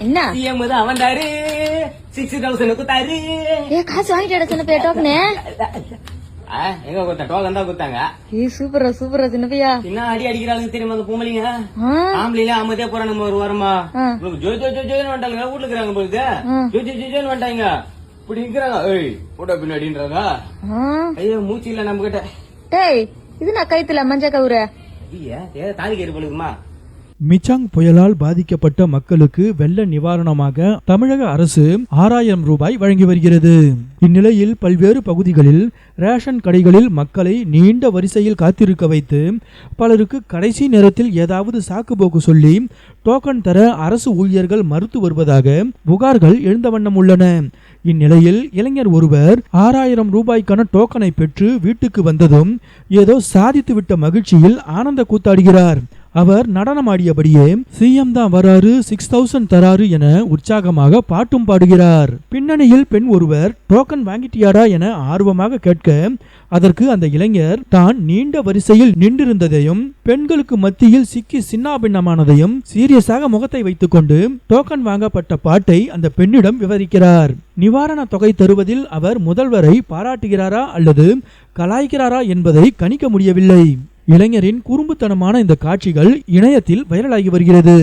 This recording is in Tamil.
என்ன சிஎம் தான் வந்தாரு சிக்ஸ் தௌசண்ட் குத்தாரு ஏ காசு வாங்கிட்டு சின்ன பையா டோக்கனு எங்க கொடுத்த டோக்கன் தான் கொடுத்தாங்க ஏ சூப்பரா சூப்பரா சின்ன பையா என்ன அடி அடிக்கிறாளுங்க தெரியுமா அந்த பொம்பளைங்க ஆ, ஆம்பளைல அமைதியா போறாங்க நம்ம ஒரு வாரமா ஆ. ஜோ ஜோ ஜோ ஜோன்னு வந்துட்டாங்க வீட்டுல இருக்கிறாங்க போகுது ஜோ ஜோ ஜோ ஜோன்னு வந்துட்டாங்க இப்படி நிக்கிறாங்க ஏய் போட்டோ பின்னாடின்றாங்க ஐயோ மூச்சு இல்ல நம்ம கிட்ட டேய் இது நான் கைத்துல மஞ்ச கவுர ஐயா ஏதாவது தாலி கயிறு போலுக்குமா மிச்சாங் புயலால் பாதிக்கப்பட்ட மக்களுக்கு வெள்ள நிவாரணமாக தமிழக அரசு ஆறாயிரம் ரூபாய் வழங்கி வருகிறது. இந்நிலையில் பல்வேறு பகுதிகளில் ரேஷன் கடைகளில் மக்களை நீண்ட வரிசையில் காத்திருக்க வைத்து பலருக்கு கடைசி நேரத்தில் ஏதாவது சாக்குப்போக்கு சொல்லி டோக்கன் தர அரசு ஊழியர்கள் மறுத்து வருவதாக புகார்கள் எழுந்த வண்ணம் உள்ளன. இந்நிலையில் இளைஞர் ஒருவர் ஆறாயிரம் ரூபாய்க்கான டோக்கனை பெற்று வீட்டுக்கு வந்ததும் ஏதோ சாதித்துவிட்ட மகிழ்ச்சியில் ஆனந்த கூத்தாடுகிறார். அவர் நடனமாடியபடியே சிஎம் தான் வராரு சிக்ஸ் தௌசண்ட் தராரு என உற்சாகமாக பாட்டும் பாடுகிறார். பின்னணியில் பெண் ஒருவர் டோக்கன் வாங்கிட்டியாரா என ஆர்வமாக கேட்க அதற்கு அந்த இளைஞர் தான் நீண்ட வரிசையில் நின்றிருந்ததையும் பெண்களுக்கு மத்தியில் சிக்கி சின்னாபின்னமானதையும் சீரியஸாக முகத்தை வைத்துக்கொண்டு டோக்கன் வாங்கப்பட்ட பாட்டை அந்த பெண்ணிடம் விவரிக்கிறார். நிவாரண தொகை தருவதில் அவர் முதல்வரை பாராட்டுகிறாரா அல்லது கலாய்க்கிறாரா என்பதை கணிக்க முடியவில்லை. இளைஞரின் குறும்புத்தனமான இந்த காட்சிகள் இணையத்தில் வைரலாகி வருகிறது.